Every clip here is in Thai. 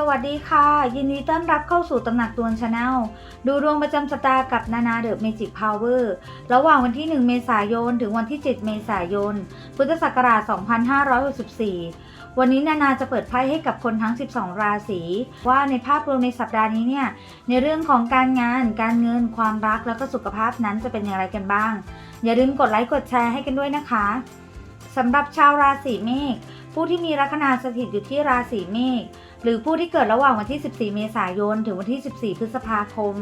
สวัสดีค่ะ ยินดีต้อนรับเข้าสู่ตำหนักตวนชาแนลดูดวงประจำสัปดาห์กับนานาเดอะเมจิกพาวเวอร์ระหว่างวันที่ 1 เมษายน ถึงวันที่ 7 เมษายน พุทธศักราช 2564 วันนี้นานาจะเปิดไพ่ให้กับคนทั้ง 12 ราศี ว่าในภาพรวมในสัปดาห์นี้เนี่ย ในเรื่องของการงาน การเงิน ความรักแล้วก็สุขภาพนั้นจะเป็นอย่างไรกันบ้าง อย่าลืมกดไลค์กดแชร์ให้กันด้วยนะคะสำหรับชาวราศีเมษผู้ที่มีลัคนาสถิตอยู่ที่ราศีเมษ หรือผู้ที่เกิดระหว่างวันที่ 14 เมษายน ถึงวันที่ 14 พฤษภาคม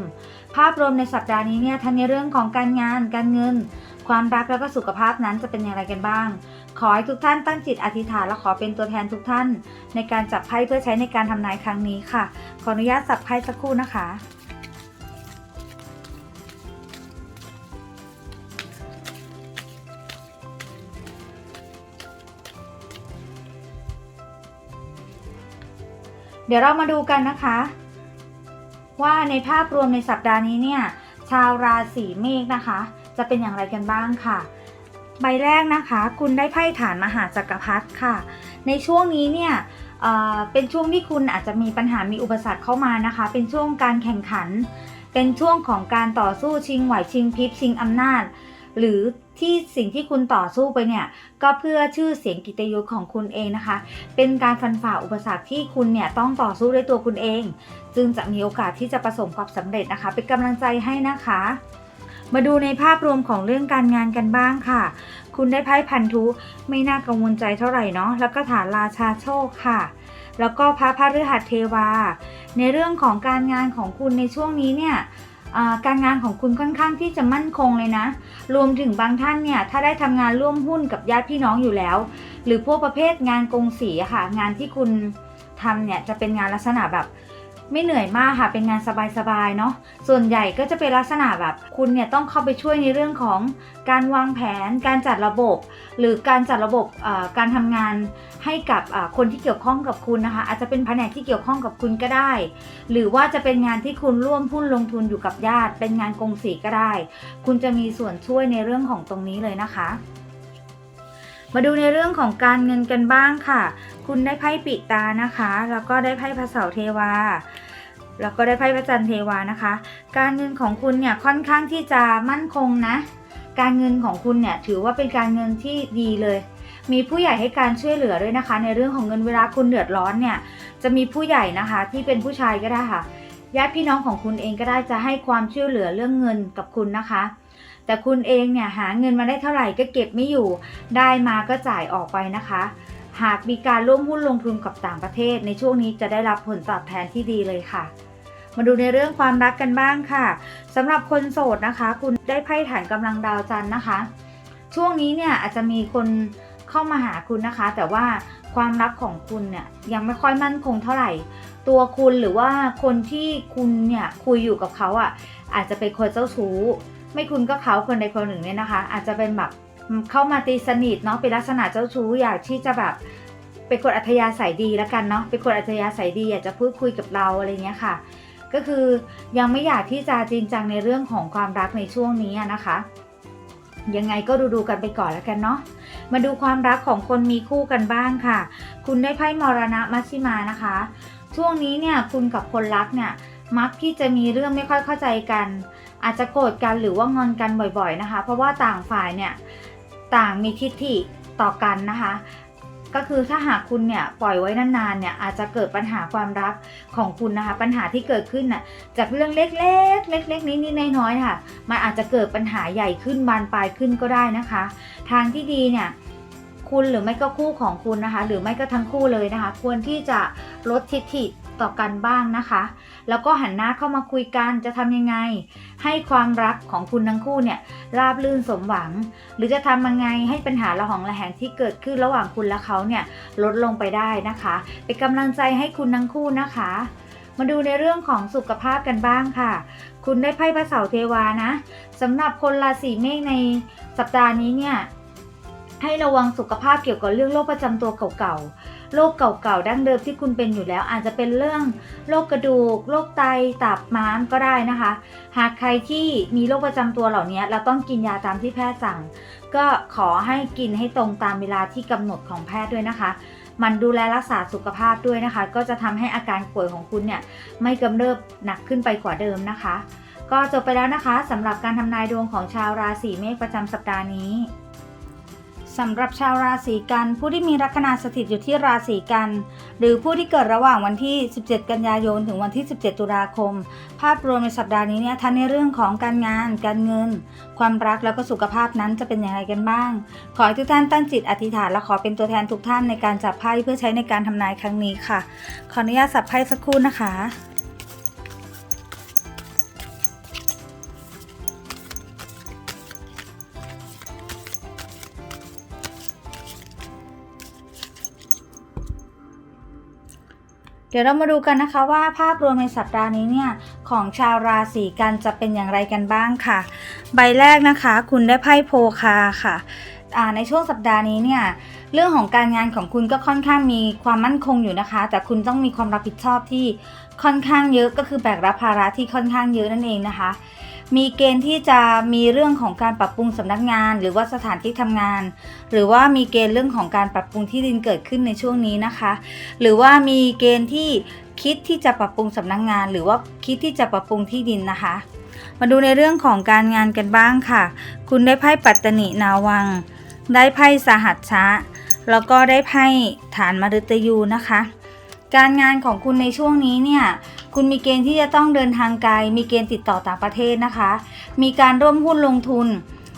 ภาพรวมในสัปดาห์นี้เนี่ยทั้งในเรื่องของการงาน การเงิน ความรักแล้วก็สุขภาพนั้นจะเป็นอย่างไรกันบ้าง ขอให้ทุกท่านตั้งจิตอธิษฐานและขอเป็นตัวแทนทุกท่าน ในการจับไพ่เพื่อใช้ในการทำนายครั้งนี้ค่ะ ขออนุญาตสับไพ่สักครู่นะคะ เดี๋ยวเรามาดูกันนะคะ ว่าในภาพรวมในสัปดาห์นี้เนี่ย ชาวราศีเมษนะคะ จะเป็นอย่างไรกันบ้างค่ะ ใบแรกนะคะ คุณได้ไพ่ฐานมหาจักรพรรดิค่ะ ในช่วงนี้เนี่ยเเป็นช่วงที่คุณอาจจะมีปัญหามีอุปสรรคเข้ามานะคะ เป็นช่วงการแข่งขัน เป็นช่วงของการต่อสู้ชิงไหวชิงพริบชิงอำนาจ หรือที่สิ่งที่คุณต่อสู้ไปเนี่ย ก็เพื่อชื่อเสียงกิตยศของคุณเองนะคะ เป็นการฟันฝ่าอุปสรรคที่คุณเนี่ยต้องต่อสู้ด้วยตัวคุณเอง จึงจะมีโอกาสที่จะประสบความสำเร็จนะคะ เป็นกำลังใจให้นะคะ มาดูในภาพรวมของเรื่องการงานกันบ้างค่ะ คุณได้ไพ่พันธุไม่น่ากังวลใจเท่าไหร่เนาะแล้วก็ฐานราชาโชคค่ะแล้วก็พระพฤหัสเทวา ในเรื่องของการงานของคุณในช่วงนี้เนี่ย การงานของคุณค่อนข้างที่จะมั่นคงเลยนะ รวมถึงบางท่านเนี่ยถ้าได้ทำงานร่วมหุ้นกับญาติพี่น้องอยู่แล้ว หรือพวกประเภทงานกงสีค่ะ งานที่คุณทำเนี่ยจะเป็นงานลักษณะแบบ ไม่เหนื่อยมากค่ะ เป็นงานสบายๆเนาะส่วนใหญ่ก็จะเป็นลักษณะแบบ คุณเนี่ยต้องเข้าไปช่วยในเรื่องของการวางแผน การจัดระบบ หรือการจัดระบบการทำงานให้กับคนที่เกี่ยวข้องกับคุณนะคะ อาจจะเป็นแผนกที่เกี่ยวข้องกับคุณก็ได้ หรือว่าจะเป็นงานที่คุณร่วมหุ้นลงทุนอยู่กับญาติ เป็นงานกงสีก็ได้ คุณจะมีส่วนช่วยในเรื่องของตรงนี้เลยนะคะมาดูในเรื่องของการเงินกันบ้างค่ะ คุณได้ไพ่ปิดตานะคะ แล้วก็ได้ไพ่พระเสาเทวา แล้วก็ได้ไพ่พระจันทร์เทวานะคะ การเงินของคุณเนี่ยค่อนข้างที่จะมั่นคงนะ การเงินของคุณเนี่ยถือว่าเป็นการเงินที่ดีเลย มีผู้ใหญ่ให้การช่วยเหลือด้วยนะคะ ในเรื่องของเงินเวลาคุณเดือดร้อนเนี่ยจะมีผู้ใหญ่นะคะ ที่เป็นผู้ชายก็ได้ค่ะญาติพี่น้องของคุณเองก็ได้จะให้ความช่วยเหลือเรื่องเงินกับคุณนะคะ แต่คุณเองเนี่ยหาเงินมาได้เท่าไหร่ก็เก็บไม่อยู่ ได้มาก็จ่ายออกไปนะคะ หากมีการร่วมหุ้นลงทุนกับต่างประเทศ ในช่วงนี้จะได้รับผลตอบแทนที่ดีเลยค่ะ มาดูในเรื่องความรักกันบ้างค่ะสำหรับคนโสดนะคะ คุณได้ไพ่ฐานกำลังดาวจันทร์นะคะ ช่วงนี้เนี่ยอาจจะมีคนเข้ามาหาคุณนะคะ แต่ว่าความรักของคุณเนี่ยยังไม่ค่อยมั่นคงเท่าไหร่ ตัวคุณหรือว่าคนที่คุณเนี่ยคุยอยู่กับเขาอะอาจจะเป็นคนเจ้าชู้ ไม่คุณก็เขาคนใดคนหนึ่งเนี่ยนะคะ อาจจะเป็นแบบ เข้ามาตีสนิทเนาะเป็นลักษณะเจ้าชู้อยากที่จะแบบเป็นคนอัธยาศัยดีแล้วกันเนาะเป็นคนอัธยาศัยดีอยากจะพูดคุยกับเราอะไรเงี้ยค่ะ ก็คือยังไม่อยากที่จะจริงจังในเรื่องของความรักในช่วงนี้นะคะ ยังไงก็ดูดูกันไปก่อนแล้วกันเนาะมาดูความรักของคนมีคู่กันบ้างค่ะ คุณได้ไพ่มรณะมัชชิมานะคะ ช่วงนี้เนี่ยคุณกับคนรักเนี่ยมักที่จะมีเรื่องไม่ค่อยเข้าใจกัน อาจจะโกรธกันหรือว่างอนกันบ่อยๆนะคะ เพราะว่าต่างฝ่ายเนี่ย ต่างมีทิฐิต่อกันนะคะ ก็คือถ้าหากคุณเนี่ยปล่อยไว้นานๆเนี่ยอาจจะเกิดปัญหาความรักของคุณนะคะ ปัญหาที่เกิดขึ้นน่ะจากเรื่องเล็กๆ เล็กๆนิดๆน้อยๆค่ะ มันอาจจะเกิดปัญหาใหญ่ขึ้นบานปลายขึ้นก็ได้นะคะ ทางที่ดีเนี่ยคุณหรือไม่ก็คู่ของคุณนะคะ หรือไม่ก็ทั้งคู่เลยนะคะ ควรที่จะลดทิฐิ ต่อกันบ้างนะคะ แล้วก็หันหน้าเข้ามาคุยกันจะทำยังไง ให้ความรักของคุณทั้งคู่เนี่ยราบรื่นสมหวัง หรือจะทำยังไงให้ปัญหาระหองระแหงที่เกิดขึ้นระหว่างคุณและเขาเนี่ยลดลงไปได้นะคะ เป็นกำลังใจให้คุณทั้งคู่นะคะ มาดูในเรื่องของสุขภาพกันบ้างค่ะ คุณได้ไพ่พระเสาเทวานะสำหรับคนราศีเมษในสัปดาห์นี้เนี่ย ให้ระวังสุขภาพเกี่ยวกับเรื่องโรคประจำตัวเก่าๆ โรคเก่าๆ ดั้งเดิมที่คุณเป็นอยู่แล้ว อาจจะเป็นเรื่องโรคกระดูก โรคไต ตับ ม้ามก็ได้นะคะ หากใครที่มีโรคประจำตัวเหล่านี้เราต้องกินยาตามที่แพทย์สั่ง ก็ขอให้กินให้ตรงตามเวลาที่กำหนดของแพทย์ด้วยนะคะ มันดูแลรักษาสุขภาพด้วยนะคะ ก็จะทำให้อาการป่วยของคุณเนี่ยไม่กำเริบหนักขึ้นไปกว่าเดิมนะคะ ก็จบไปแล้วนะคะสำหรับการทำนายดวงของชาวราศีเมษประจำสัปดาห์นี้ สำหรับชาวราศีกัน ผู้ที่มีลัคนาสถิตอยู่ที่ราศีกัน หรือผู้ที่เกิดระหว่างวันที่ 17 กันยายน ถึงวันที่ 17 ตุลาคม ภาพรวมในสัปดาห์นี้เนี่ยทั้งในเรื่องของการงาน การเงิน ความรักแล้วก็สุขภาพนั้นจะเป็นอย่างไรกันบ้าง ขอให้ทุกท่านตั้งจิตอธิษฐานและขอเป็นตัวแทนทุกท่านในการจับไพ่เพื่อใช้ในการทำนายครั้งนี้ค่ะ ขออนุญาตสับไพ่สักครู่นะคะ ดี๋ยวเรามาดูกันนะคะว่าภาพรวมในสัปดาห์นี้เนี่ยของชาวราศีกันจะเป็นอย่างไรกันบ้างค่ะ ใบแรกนะคะ คุณได้ไพ่โพคาค่ะในช่วงสัปดาห์นี้เนี่ยเรื่องของการงานของคุณก็ค่อนข้างมีความมั่นคงอยู่นะคะ แต่คุณต้องมีความรับผิดชอบที่ค่อนข้างเยอะก็คือแบกรับภาระที่ค่อนข้างเยอะนั่นเองนะคะ มีเกณฑ์ที่จะมีเรื่องของการปรับปรุงสำนักงาน หรือว่าสถานที่ทำงาน หรือว่ามีเกณฑ์เรื่องของการปรับปรุงที่ดินเกิดขึ้นในช่วงนี้นะคะ หรือว่ามีเกณฑ์ที่คิดที่จะปรับปรุงสำนักงาน หรือว่าคิดที่จะปรับปรุงที่ดินนะคะ มาดูในเรื่องของการงานกันบ้างค่ะ คุณได้ไพ่ปัตตนินาวัง ได้ไพ่สหัสชะ แล้วก็ได้ไพ่ฐานมฤตยูนะคะ การงานของคุณในช่วงนี้เนี่ย คุณมีเกณฑ์ที่จะต้องเดินทางไกล มีเกณฑ์ติดต่อต่างประเทศนะคะ มีการร่วมหุ้นลงทุน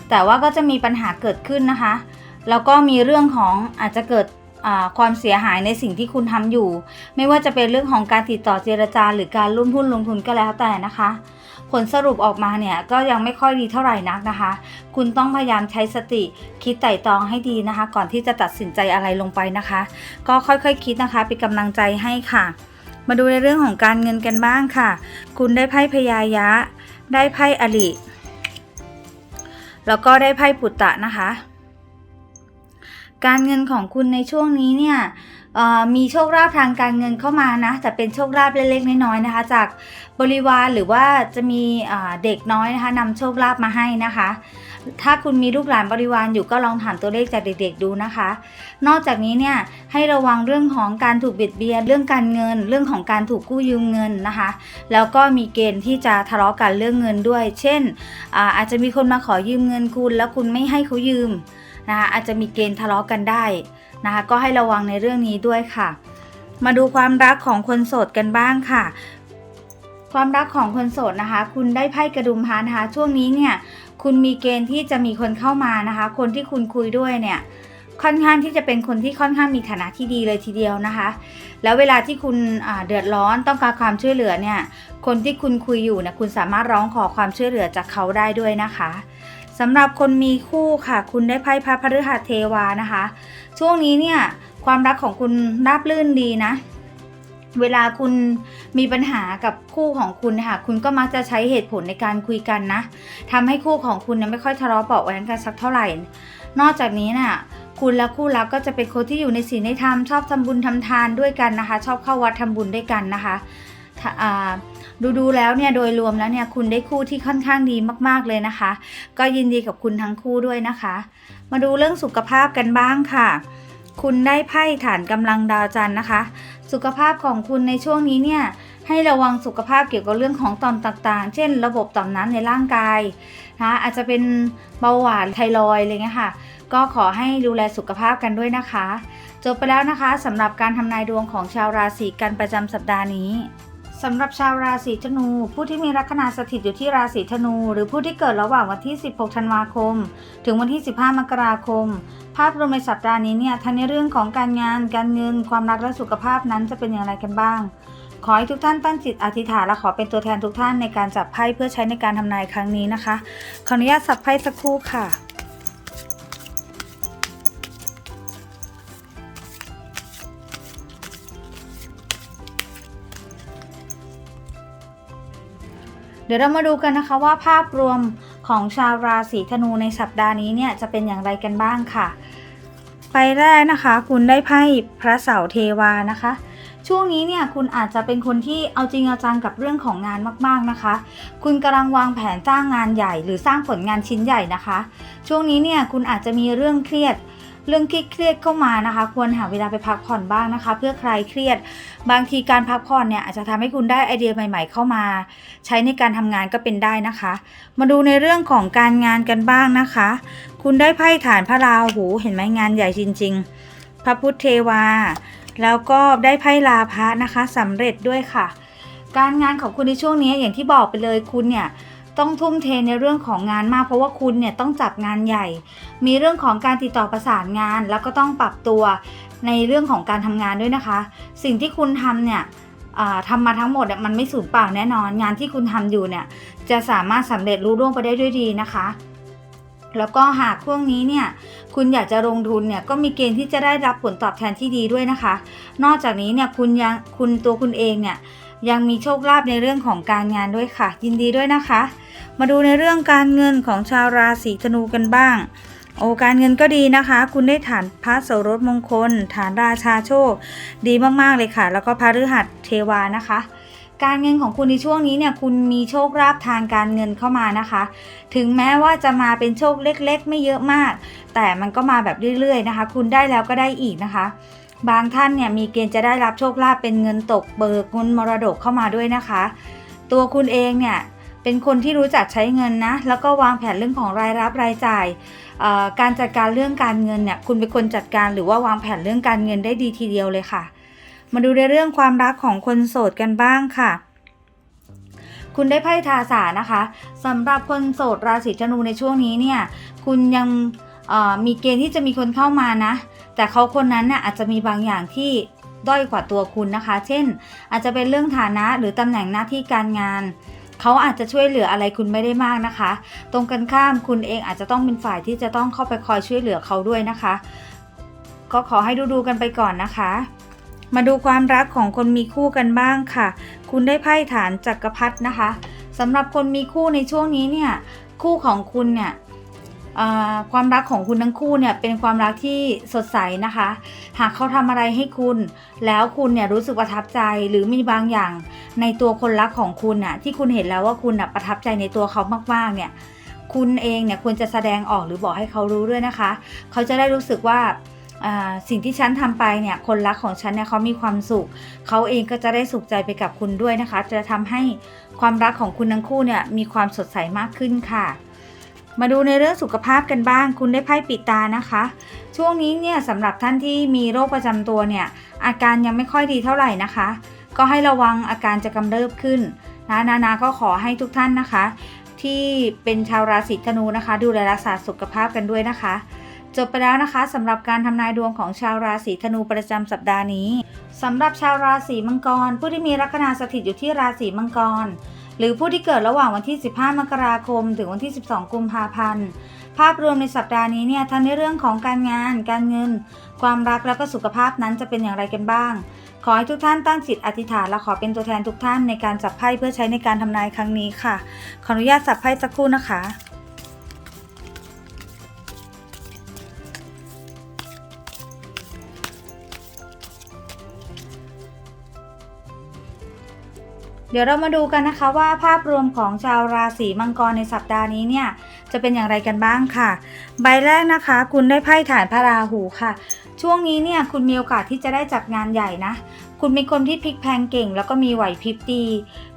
แต่ว่าก็จะมีปัญหาเกิดขึ้นนะคะ แล้วก็มีเรื่องของอาจจะเกิดความเสียหายในสิ่งที่คุณทำอยู่ ไม่ว่าจะเป็นเรื่องของการติดต่อเจรจา หรือการร่วมหุ้นลงทุนก็แล้วแต่นะคะ ผลสรุปออกมาเนี่ยก็ยังไม่ค่อยดีเท่าไหร่นักนะคะ คุณต้องพยายามใช้สติคิดไต่ตรองให้ดีนะคะ ก่อนที่จะตัดสินใจอะไรลงไปนะคะ ก็ค่อยๆคคิดนะคะเป็นกำลังใจให้ค่ะ มาดูในเรื่องของการเงินกันบ้างค่ะ คุณได้ไพ่พยายะ ได้ไพ่อลิ แล้วก็ได้ไพ่ปุตตะนะคะ การเงินของคุณในช่วงนี้เนี่ย มีโชคลาภทางการเงินเข้ามานะแต่เป็นโชคลาภเล็กๆน้อยๆนะคะ จากบริวารหรือว่าจะมีเด็กน้อยนะคะนำโชคลาภมาให้นะคะ ถ้าคุณมีลูกหลานบริวารอยู่ก็ลองถามตัวเลขจากเด็กๆดูนะคะ นอกจากนี้เนี่ยให้ระวังเรื่องของการถูกเบียดเบียนเรื่องการเงิน เรื่องของการถูกกู้ยืมเงินนะคะ แล้วก็มีเกณฑ์ที่จะทะเลาะกันเรื่องเงินด้วย เช่นอาอาจจะมีคนมาขอยืมเงินคุณ แล้วคุณไม่ให้เขายืมนะคะอาจจะมีเกณฑ์ทะเลาะกันได้ นะคะ ก็ให้ระวังในเรื่องนี้ด้วยค่ะ มาดูความรักของคนโสดกันบ้างค่ะ ความรักของคนโสดนะคะ คุณได้ไพ่กระดุมพานะคะ ช่วงนี้เนี่ยคุณมีเกณฑ์ที่จะมีคนเข้ามานะคะ คนที่คุณคุยด้วยเนี่ยค่อนข้างที่จะเป็นคนที่ค่อนข้างมีฐานะที่ดีเลยทีเดียวนะคะ แล้วเวลาที่คุณเดือดร้อนต้องการความช่วยเหลือเนี่ย คนที่คุณคุยอยู่เนี่ยคุณสามารถร้องขอความช่วยเหลือจากเขาได้ด้วยนะคะ สำหรับคนมีคู่ค่ะ คุณได้ไพ่พระพฤหัสเทวานะคะ ช่วงนี้เนี่ยความรักของคุณราบรื่นดีนะ เวลาคุณมีปัญหากับคู่ของคุณค่ะคุณก็มักจะใช้เหตุผลในการคุยกันนะทำให้คู่ของคุณเนี่ยไม่ค่อยทะเลาะเบาะแว้งกันสักเท่าไหร่ นอกจากนี้น่ะคุณและคู่รักก็จะเป็นคนที่อยู่ในศีลในธรรมชอบทำบุญทำทานด้วยกันนะคะ ชอบเข้าวัดทำบุญด้วยกันนะคะท่า ดูดูๆแล้วเนี่ยโดยรวมแล้วเนี่ยคุณได้คู่ที่ค่อนข้างดีมากๆเลยนะคะ ก็ยินดีกับคุณทั้งคู่ด้วยนะคะ มาดูเรื่องสุขภาพกันบ้างค่ะ คุณได้ไพ่ฐานกำลังดาวจันทร์นะคะ สุขภาพของคุณในช่วงนี้เนี่ยให้ระวังสุขภาพเกี่ยวกับเรื่องของต่อมต่างๆ เช่น ระบบต่อมน้ำในร่างกายนะอาจจะเป็นเบาหวานไทรอยอะไรเงี้ยค่ะ ก็ขอให้ดูแลสุขภาพกันด้วยนะคะ จบไปแล้วนะคะสำหรับการทำนายดวงของชาวราศีกันประจำสัปดาห์นี้ สำหรับชาวราศีธนู ผู้ที่มีลัคนาสถิตอยู่ที่ราศีธนู หรือผู้ที่เกิดระหว่างวันที่ 16 ธันวาคม ถึงวันที่ 15 มกราคม ภาพรวมในสัปดาห์นี้เนี่ยทั้งในเรื่องของการงาน การเงิน ความรักและสุขภาพนั้นจะเป็นอย่างไรกันบ้าง ขอให้ทุกท่านตั้งจิตอธิษฐานและขอเป็นตัวแทนทุกท่านในการจับไพ่เพื่อใช้ในการทำนายครั้งนี้นะคะ ขออนุญาตสับไพ่สักครู่ค่ะ เดี๋ยวเรามาดูกันนะคะว่าภาพรวมของชาวราศีธนูในสัปดาห์นี้เนี่ยจะเป็นอย่างไรกันบ้างค่ะไปแรกนะคะ คุณได้ไพ่พระเสาเทวานะคะ ช่วงนี้เนี่ยคุณอาจจะเป็นคนที่เอาจริงเอาจังกับเรื่องของงานมากๆนะคะ คุณกำลังวางแผนสร้างงานใหญ่ หรือสร้างผลงานชิ้นใหญ่นะคะ ช่วงนี้เนี่ยคุณอาจจะมีเรื่องเครียด เรื่องเครียดเข้ามานะคะ ควรหาเวลาไปพักผ่อนบ้างนะคะ เพื่อคลายเครียด บางทีการพักผ่อนเนี่ยอาจจะทำให้คุณได้ไอเดียใหม่ ๆ เข้ามา ใช้ในการทำงานก็เป็นได้นะคะ มาดูในเรื่องของการงานกันบ้างนะคะ คุณได้ไพ่ฐานพระราหูเห็นไหมงานใหญ่จริง ๆ พระพุทธเทวา แล้วก็ได้ไพ่ลาพะนะคะสำเร็จด้วยค่ะ การงานของคุณในช่วงนี้อย่างที่บอกไปเลยคุณเนี่ย ต้องทุ่มเทในเรื่องของงานมาก เพราะว่าคุณเนี่ยต้องจับงานใหญ่ มีเรื่องของการติดต่อประสานงาน แล้วก็ต้องปรับตัวในเรื่องของการทำงานด้วยนะคะ สิ่งที่คุณทำเนี่ยอ่าทำมาทั้งหมดมันไม่สูญเปล่าแน่นอน งานที่คุณทำอยู่เนี่ยจะสามารถสำเร็จรุ่ร่วงไปได้ด้วยดีนะคะ แล้วก็หากช่วงนี้เนี่ยคุณอยากจะลงทุนเนี่ยก็มีเกณฑ์ที่จะได้รับผลตอบแทนที่ดีด้วยนะคะ นอกจากนี้เนี่ยคุณยังคุณตัวคุณเองเนี่ยยังมีโชคลาภในเรื่องของการงานด้วยค่ะ ยินดีด้วยนะคะ มาดูในเรื่องการเงินของชาวราศีธนูกันบ้าง โอการเงินก็ดีนะคะ คุณได้ฐานพระโสรถมงคล ฐานราชาโชค ดีมากๆเลยค่ะ แล้วก็พระฤหัสเทวานะคะการเงินของคุณในช่วงนี้เนี่ยคุณมีโชคลาภทางการเงินเข้ามานะคะ ถึงแม้ว่าจะมาเป็นโชคเล็กๆ ไม่เยอะมาก แต่มันก็มาแบบเรื่อยๆนะคะ คุณได้แล้วก็ได้อีกนะคะ บางท่านเนี่ยมีเกณฑ์จะได้รับโชคลาภเป็นเงินตกเบิกเงินมรดกเข้ามาด้วยนะคะ ตัวคุณเองเนี่ย เป็นคนที่รู้จักใช้เงินนะ แล้วก็วางแผนเรื่องของรายรับรายจ่าย การจัดการเรื่องการเงินเนี่ย คุณเป็นคนจัดการหรือว่าวางแผนเรื่องการเงินได้ดีทีเดียวเลยค่ะ มาดูในเรื่องความรักของคนโสดกันบ้างค่ะคุณได้ไพ่ทาสานะคะสำหรับคนโสดราศีธนูในช่วงนี้เนี่ยคุณยังมีเกณฑ์ที่จะมีคนเข้ามานะ แต่เขาคนนั้นน่ะอาจจะมีบางอย่างที่ด้อยกว่าตัวคุณนะคะ เช่น อาจจะเป็นเรื่องฐานะหรือตำแหน่งหน้าที่การงาน เขาอาจจะช่วยเหลืออะไรคุณไม่ได้มากนะคะ ตรงกันข้ามคุณเองอาจจะต้องเป็นฝ่ายที่จะต้องเข้าไปคอยช่วยเหลือเขาด้วยนะคะ ก็ขอให้ดูดูๆกันไปก่อนนะคะ มาดูความรักของคนมีคู่กันบ้างค่ะ คุณได้ไพ่ฐานจักรพรรดินะคะสำหรับคนมีคู่ในช่วงนี้เนี่ยคู่ของคุณเนี่ย ความรักของคุณทั้งคู่เนี่ยเป็นความรักที่สดใสนะคะ หากเขาทำอะไรให้คุณ แล้วคุณเนี่ยรู้สึกประทับใจหรือมีบางอย่างในตัวคนรักของคุณน่ะที่คุณเห็นแล้วว่าคุณน่ะประทับใจในตัวเขามากๆเนี่ยคุณเองเนี่ยควรจะแสดงออกหรือบอกให้เขารู้ด้วยนะคะ เขาจะได้รู้สึกว่าอ่าสิ่งที่ฉันทำไปเนี่ยคนรักของฉันเนี่ยเขามีความสุข เขาเองก็จะได้สุขใจไปกับคุณด้วยนะคะ จะทำให้ความรักของคุณทั้งคู่เนี่ยมีความสดใสมากขึ้นค่ะ มาดูในเรื่องสุขภาพกันบ้าง คุณได้ไพ่ปิดตานะคะ ช่วงนี้เนี่ยสำหรับท่านที่มีโรคประจำตัวเนี่ยอาการยังไม่ค่อยดีเท่าไหร่นะคะ ก็ให้ระวังอาการจะกำเริบขึ้นนะนานาก็ขอให้ทุกท่านนะคะ ที่เป็นชาวราศีธนูนะคะ ดูแลรักษาสุขภาพกันด้วยนะคะ จบไปแล้วนะคะสำหรับการทำนายดวงของชาวราศีธนูประจำสัปดาห์นี้สำหรับชาวราศีมังกร ผู้ที่มีลัคนาสถิตอยู่ที่ราศีมังกร หรือผู้ที่เกิดระหว่างวันที่ 15 มกราคม ถึงวันที่ 12 กุมภาพันธ์ ภาพรวมในสัปดาห์นี้เนี่ยทั้งในเรื่องของการงาน การเงิน ความรักแล้วก็สุขภาพนั้นจะเป็นอย่างไรกันบ้าง ขอให้ทุกท่านตั้งจิตอธิษฐานและขอเป็นตัวแทนทุกท่านในการจับไพ่เพื่อใช้ในการทำนายครั้งนี้ค่ะ ขออนุญาตจับไพ่สักครู่นะคะ เดี๋ยวเรามาดูกันนะคะว่าภาพรวมของชาวราศีมังกรในสัปดาห์นี้เนี่ยจะเป็นอย่างไรกันบ้างค่ะ ใบแรกนะคะ คุณได้ไพ่ฐานพระราหูค่ะ ช่วงนี้เนี่ยคุณมีโอกาสที่จะได้จับงานใหญ่นะ คุณเป็นคนที่พลิกแพงเก่ง แล้วก็มีไหวพริบดี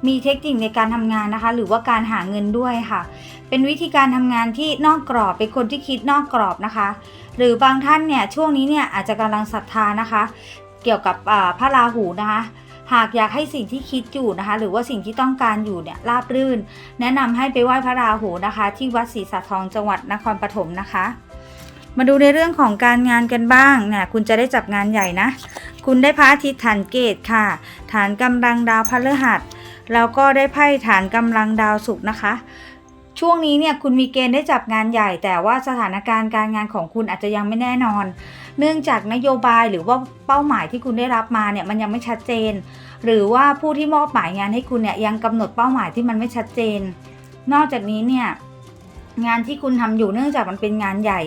มีเทคนิคในการทำงานนะคะ หรือว่าการหาเงินด้วยค่ะ เป็นวิธีการทำงานที่นอกกรอบ เป็นคนที่คิดนอกกรอบนะคะ หรือบางท่านเนี่ยช่วงนี้เนี่ยอาจจะกำลังศรัทธานะคะ เกี่ยวกับพระราหูนะคะ หากอยากให้สิ่งที่คิดอยู่นะคะ หรือว่าสิ่งที่ต้องการอยู่เนี่ยราบรื่น แนะนำให้ไปไหว้พระราหูนะคะ ที่วัดศรีสะทองจังหวัดนครปฐมนะคะ มาดูในเรื่องของการงานกันบ้างเนี่ยคุณจะได้จับงานใหญ่นะ คุณได้พระอาทิตย์ฐานเกตค่ะ ฐานกำลังดาวพฤหัสแล้วก็ได้ไพ่ฐานกำลังดาวศุกร์นะคะช่วงนี้เนี่ยคุณมีเกณฑ์ได้จับงานใหญ่ แต่ว่าสถานการณ์การงานของคุณอาจจะยังไม่แน่นอน เนื่องจากนโยบายหรือว่าเป้าหมายที่คุณได้รับมาเนี่ยมันยังไม่ชัดเจน หรือว่าผู้ที่มอบหมายงานให้คุณเนี่ยยังกำหนดเป้าหมายที่มันไม่ชัดเจน นอกจากนี้เนี่ยงานที่คุณทำอยู่เนื่องจากมันเป็นงานใหญ่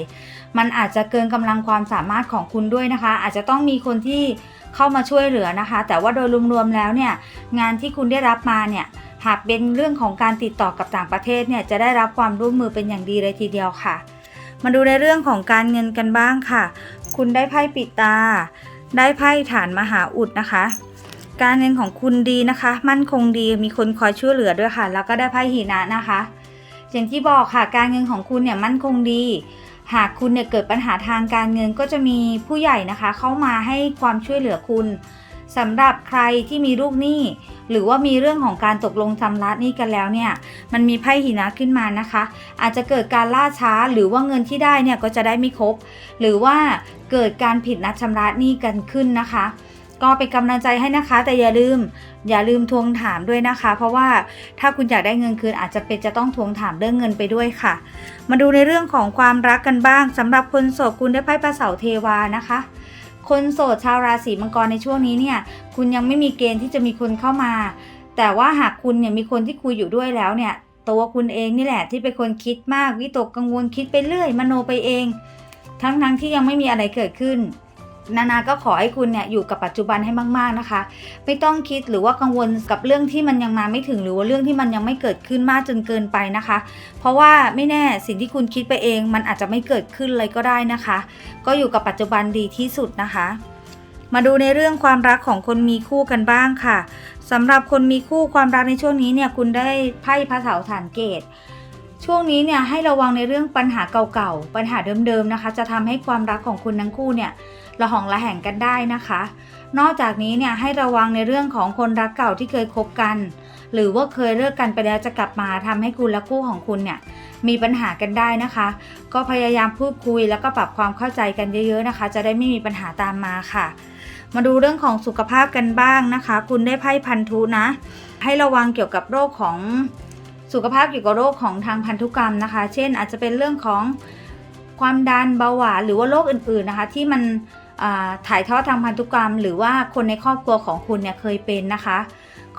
มันอาจจะเกินกำลังความสามารถของคุณด้วยนะคะ อาจจะต้องมีคนที่เข้ามาช่วยเหลือนะคะ แต่ว่าโดยรวมๆแล้วเนี่ยงานที่คุณได้รับมาเนี่ยหากเป็นเรื่องของการติดต่อกับต่างประเทศเนี่ยจะได้รับความร่วมมือเป็นอย่างดีเลยทีเดียวค่ะ มาดูในเรื่องของการเงินกันบ้างค่ะ คุณได้ไพ่ปิดตา ได้ไพ่ฐานมหาอุดนะคะ การเงินของคุณดีนะคะ มั่นคงดีมีคนคอยช่วยเหลือด้วยค่ะ แล้วก็ได้ไพ่หินะนะคะ อย่างที่บอกค่ะการเงินของคุณเนี่ยมั่นคงดี หากคุณเนี่ยเกิดปัญหาทางการเงินก็จะมีผู้ใหญ่นะคะ เข้ามาให้ความช่วยเหลือคุณ สำหรับใครที่มีลูกหนี้ หรือว่ามีเรื่องของการตกลงชำระหนี้กันแล้วเนี่ย มันมีไพ่หินะขึ้นมานะคะ อาจจะเกิดการล่าช้าหรือว่าเงินที่ได้เนี่ยก็จะได้ไม่ครบ หรือว่าเกิดการผิดนัดชำระหนี้กันขึ้นนะคะ ก็เป็นกำลังใจให้นะคะ แต่อย่าลืมอย่าลืมทวงถามด้วยนะคะ เพราะว่าถ้าคุณอยากได้เงินคืนอาจจะเป็นจะต้องทวงถามเรื่องเงินไปด้วยค่ะ มาดูในเรื่องของความรักกันบ้างสำหรับคนโสดคุณได้ไพ่พระเสาเทวานะคะ คนโสดชาวราศีมังกรในช่วงนี้เนี่ย คุณยังไม่มีเกณฑ์ที่จะมีคนเข้ามา แต่ว่าหากคุณเนี่ยมีคนที่คุยอยู่ด้วยแล้วเนี่ย ตัวคุณเองนี่แหละที่เป็นคนคิดมากวิตกกังวลคิดไปเรื่อยมโนไปเอง ทั้งๆทที่ยังไม่มีอะไรเกิดขึ้น นานาก็ขอให้คุณเนี่ยอยู่กับปัจจุบันให้มาก ๆนะคะ ไม่ต้องคิดหรือว่ากังวลกับเรื่องที่มันยังมาไม่ถึงหรือว่าเรื่องที่มันยังไม่เกิดขึ้นมากจนเกินไปนะคะ เพราะว่าไม่แน่สิ่งที่คุณคิดไปเอง มันอาจจะไม่เกิดขึ้นเลยก็ได้นะคะ ก็อยู่กับปัจจุบันดีที่สุดนะคะ มาดูในเรื่องความรักของคนมีคู่กันบ้างค่ะสำหรับคนมีคู่ความรักในช่วงนี้เนี่ยคุณได้ไพ่พระเสาฐานเกตช่วงนี้เนี่ยให้ระวังในเรื่องปัญหาเก่าๆ ปัญหาเดิมๆนะคะ จะทำให้ความรักของคุณทั้งคู่เนี่ย ระหองระแหงกันได้นะคะ นอกจากนี้เนี่ยให้ระวังในเรื่องของคนรักเก่าที่เคยคบกัน หรือว่าเคยเลิกกันไปแล้วจะกลับมาทำให้คุณและคู่ของคุณเนี่ยมีปัญหากันได้นะคะ ก็พยายามพูดคุยแล้วก็ปรับความเข้าใจกันเยอะๆนะคะ จะได้ไม่มีปัญหาตามมาค่ะ มาดูเรื่องของสุขภาพกันบ้างนะคะ คุณได้ไพ่พันธุนะ ให้ระวังเกี่ยวกับโรคของสุขภาพเกี่ยวกับโรคของทางพันธุกรรมนะคะ เช่น อาจจะเป็นเรื่องของความดันเบาหวานหรือว่าโรคอื่นๆนะคะ ที่มัน ถ่ายทอดทางพันธุกรรม หรือว่าคนในครอบครัวของคุณเนี่ยเคยเป็นนะคะ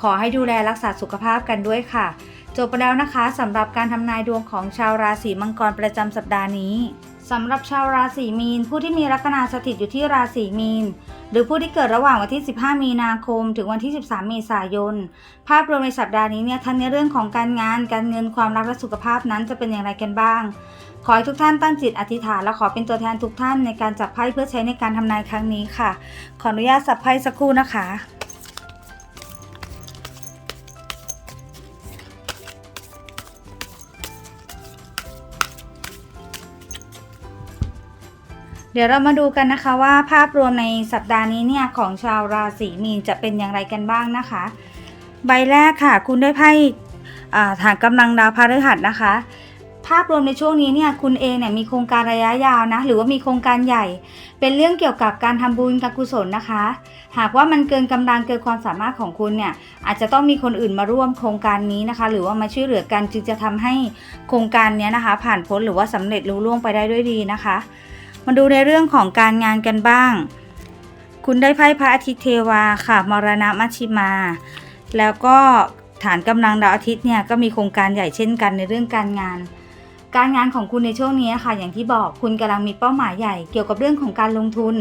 ขอให้ดูแลรักษาสุขภาพกันด้วยค่ะ จบไปแล้วนะคะสำหรับการทำนายดวงของชาวราศีมังกรประจำสัปดาห์นี้สำหรับชาวราศีมีน ผู้ที่มีลัคนาสถิตอยู่ที่ราศีมีน หรือผู้ที่เกิดระหว่างวันที่ 15 มีนาคม ถึงวันที่ 13 เมษายน ภาพรวมในสัปดาห์นี้เนี่ยทั้งในเรื่องของการงาน การเงินความรักและสุขภาพนั้นจะเป็นอย่างไรกันบ้าง ขอให้ทุกท่านตั้งจิตอธิษฐานและขอเป็นตัวแทนทุกท่านในการจับไพ่เพื่อใช้ในการทำนายครั้งนี้ค่ะ ขออนุญาตสับไพ่สักครู่นะคะเดี๋ยวเรามาดูกันนะคะว่าภาพรวมในสัปดาห์นี้เนี่ยของชาวราศีมีนจะเป็นอย่างไรกันบ้างนะคะ ใบแรกค่ะ คุณได้ไพ่ฐานกำลังดาวพฤหัสนะคะ ภาพรวมในช่วงนี้เนี่ยคุณเองเนี่ยมีโครงการระยะยาวนะหรือว่ามีโครงการใหญ่ เป็นเรื่องเกี่ยวกับการทำบุญการกุศลนะคะ หากว่ามันเกินกำลังเกินความสามารถของคุณเนี่ยอาจจะต้องมีคนอื่นมาร่วมโครงการนี้นะคะ หรือว่ามาช่วยเหลือกันจึงจะทำให้โครงการเนี้ยนะคะ ผ่านพ้นหรือว่าสำเร็จลุล่วงไปได้ด้วยดีนะคะ มาดูในเรื่องของการงานกันบ้าง คุณได้ไพ่พระอาทิตย์เทวาค่ะมรณะมัชชิมา แล้วก็ฐานกำลังดาวอาทิตย์เนี่ยก็มีโครงการใหญ่เช่นกันในเรื่องการงาน การงานของคุณในช่วงนี้ค่ะ อย่างที่บอกคุณกำลังมีเป้าหมายใหญ่เกี่ยวกับเรื่องของการลงทุน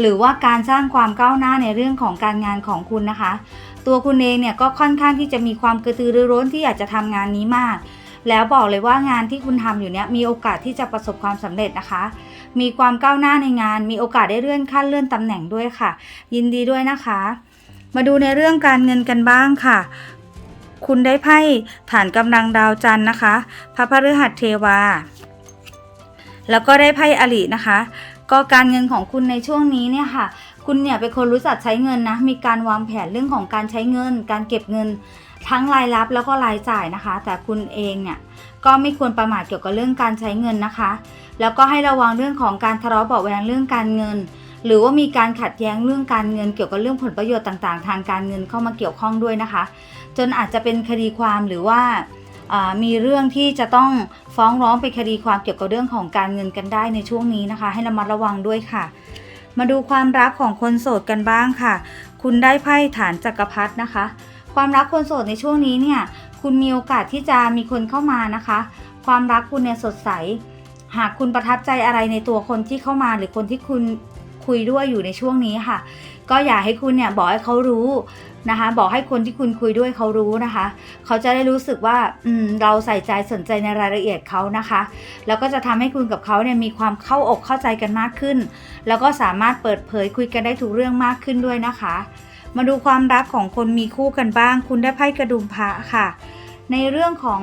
หรือว่าการสร้างความก้าวหน้าในเรื่องของการงานของคุณนะคะ ตัวคุณเองเนี่ยก็ค่อนข้างที่จะมีความกระตือรือร้นที่อยากจะทำงานนี้มาก แล้วบอกเลยว่างานที่คุณทำอยู่เนี่ยมีโอกาสที่จะประสบความสำเร็จนะคะ มีความก้าวหน้าในงาน มีโอกาสได้เลื่อนขั้นเลื่อนตำแหน่งด้วยค่ะ ยินดีด้วยนะคะ มาดูในเรื่องการเงินกันบ้างค่ะ คุณได้ไพ่ฐานกำลังดาวจันทร์นะคะ พระพฤหัสเทวา แล้วก็ได้ไพ่อรินะคะ ก็การเงินของคุณในช่วงนี้เนี่ยค่ะ คุณเนี่ยเป็นคนรู้จักใช้เงินนะ มีการวางแผนเรื่องของการใช้เงิน การเก็บเงินทั้งรายรับแล้วก็รายจ่ายนะคะ แต่คุณเองเนี่ยก็ไม่ควรประมาทเกี่ยวกับเรื่องการใช้เงินนะคะ แล้วก็ให้ระวังเรื่องของการทะเลาะเบาะแวงเรื่องการเงิน หรือว่ามีการขัดแย้งเรื่องการเงินเกี่ยวกับเรื่องผลประโยชน์ต่างๆ ทางการเงินเข้ามาเกี่ยวข้องด้วยนะคะ จนอาจจะเป็นคดีความหรือว่ามีเรื่องที่จะต้องฟ้องร้องเป็นคดีความเกี่ยวกับเรื่องของการเงินกันได้ในช่วงนี้นะคะ ให้ระมัดระวังด้วยค่ะ มาดูความรักของคนโสดกันบ้างค่ะ คุณได้ไพ่ฐานจักรพรรดินะคะ ความรักคนโสดในช่วงนี้เนี่ยคุณมีโอกาสที่จะมีคนเข้ามานะคะ ความรักคุณเนี่ยสดใส หากคุณประทับใจอะไรในตัวคนที่เข้ามาหรือคนที่คุณ คุยด้วยอยู่ในช่วงนี้ค่ะ ก็อยากให้คุณเนี่ยบอกให้เขารู้นะคะ บอกให้คนที่คุณคุยด้วยเขารู้นะคะ เขาจะได้รู้สึกว่าอืมเราใส่ใจสนใจในรายละเอียดเขานะคะ แล้วก็จะทำให้คุณกับเขาเนี่ยมีความเข้าอกเข้าใจกันมากขึ้น แล้วก็สามารถเปิดเผยคุยกันได้ทุกเรื่องมากขึ้นด้วยนะคะ มาดูความรักของคนมีคู่กันบ้าง คุณได้ไพ่กระดุมพระค่ะ ในเรื่องของ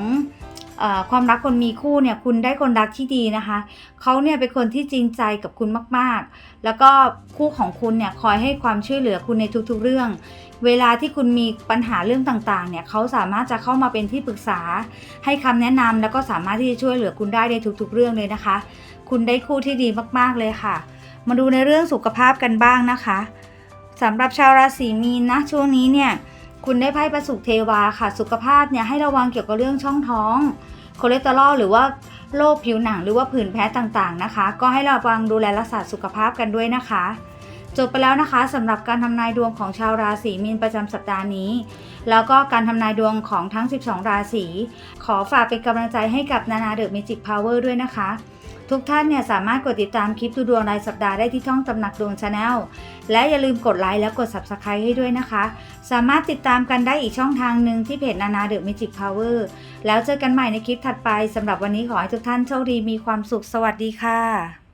ความรักคนมีคู่เนี่ยคุณได้คนรักที่ดีนะคะเขาเนี่ยเป็นคนที่จริงใจกับคุณมากๆ แล้วก็คู่ของคุณเนี่ยคอยให้ความช่วยเหลือคุณในทุกๆเรื่อง เวลาที่คุณมีปัญหาเรื่องต่างๆเนี่ยเขาสามารถจะเข้ามาเป็นที่ปรึกษา ให้คำแนะนำแล้วก็สามารถที่จะช่วยเหลือคุณได้ในทุกๆเรื่องเลยนะคะ คุณได้คู่ที่ดีมากๆเลยค่ะ มาดูในเรื่องสุขภาพกันบ้างนะคะสำหรับชาวราศีมีนนะช่วงนี้เนี่ย คุณได้ไพ่ประสุขเทวาค่ะ สุขภาพเนี่ยให้ระวังเกี่ยวกับเรื่องช่องท้องคอเลสเตอรอลหรือว่าโรคผิวหนังหรือว่าผื่นแพ้ต่างๆนะคะ ก็ให้ระวังดูแลรักษาสุขภาพกันด้วยนะคะ จบไปแล้วนะคะสำหรับการทำนายดวงของชาวราศีมีนประจำสัปดาห์นี้ แล้วก็การทำนายดวงของทั้ง 12 ราศีขอฝากเป็นกำลังใจให้กับนานาเดอะมิจิกพาวเวอร์ด้วยนะคะ ทุกท่านเนี่ยสามารถกดติดตามคลิปดูดวงรายสัปดาห์ได้ที่ช่องตำหนักดวงชาแนลและอย่าลืมกดไลค์และกด Subscribe ให้ด้วยนะคะ สามารถติดตามกันได้อีกช่องทางหนึ่งที่เพจนานาเดอะมิจิกพาวเวอร์แล้วเจอกันใหม่ในคลิปถัดไปสำหรับวันนี้ขอให้ทุกท่านโชคดีมีความสุขสวัสดีค่ะ